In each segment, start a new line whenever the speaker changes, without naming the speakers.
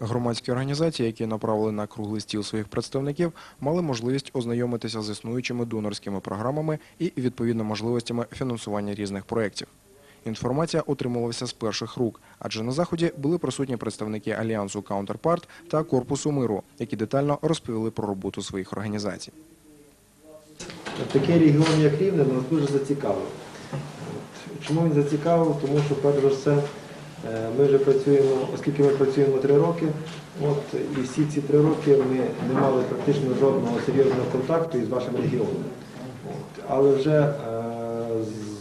Громадські організації, які направили на круглий стіл своїх представників, мали можливість ознайомитися з існуючими донорськими програмами і відповідно можливостями фінансування різних проєктів. Інформація отримувалася з перших рук, адже на заході були присутні представники альянсу Counterpart та корпусу миру, які детально розповіли про роботу своїх організацій.
Такий регіон, як Рівне, нас дуже зацікавив. Чому він зацікавив? Тому що, перш за все, ми вже працюємо, оскільки ми працюємо три роки, от, і всі ці три роки ми не мали практично жодного серйозного контакту із вашим регіоном. От. Але вже е,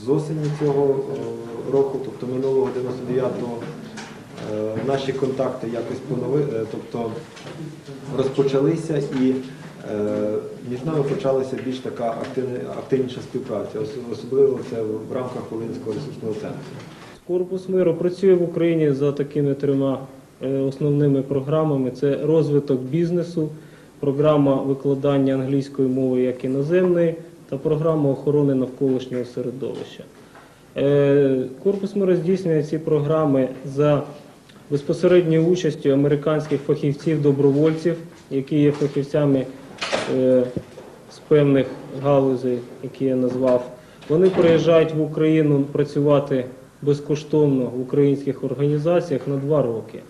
з осені цього е, року, тобто минулого 99-го, е, наші контакти якось понови, е, тобто розпочалися і е, між нами почалася більш така активна- активніша співпраця, особливо це в рамках Волинського ресурсного центру.
Корпус миру працює в Україні за такими трьома е, основними програмами: це розвиток бізнесу, програма викладання англійської мови як іноземної та програма охорони навколишнього середовища. Е, Корпус миру здійснює ці програми за безпосередньою участю американських фахівців-добровольців, які є фахівцями е, з певних галузей, які я назвав. Вони приїжджають в Україну працювати безкоштовно в українських організаціях на два роки.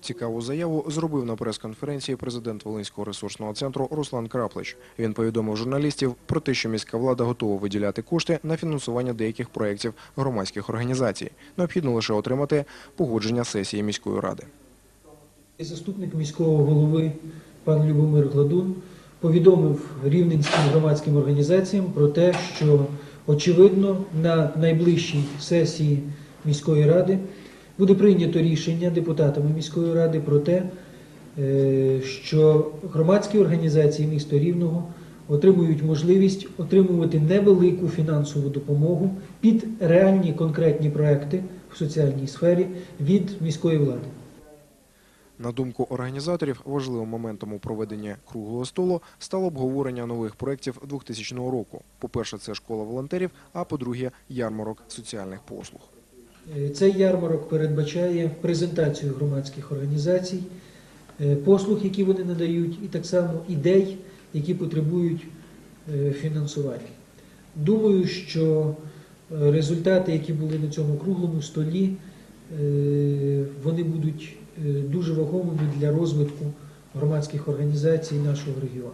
Цікаву заяву зробив на прес-конференції президент Волинського ресурсного центру Руслан Краплич. Він повідомив журналістів про те, що міська влада готова виділяти кошти на фінансування деяких проєктів громадських організацій. Необхідно лише отримати погодження сесії міської ради.
Заступник міського голови пан Любомир Гладун повідомив рівненським громадським організаціям про те, що очевидно на найближчій сесії міської ради буде прийнято рішення депутатами міської ради про те, е, що громадські організації міста Рівного отримують можливість отримувати невелику фінансову допомогу під реальні конкретні проекти в соціальній сфері від міської влади.
На думку організаторів, важливим моментом у проведенні круглого столу стало обговорення нових проєктів 2000 року. По-перше, це школа волонтерів, а по-друге, ярмарок соціальних послуг.
Е, Цей ярмарок передбачає презентацію громадських організацій, е, послуг, які вони надають, і так само ідей, які потребують е, фінансування. Думаю, що результати, які були на цьому круглому столі, вони будуть дуже вагомими для розвитку громадських організацій нашого регіону.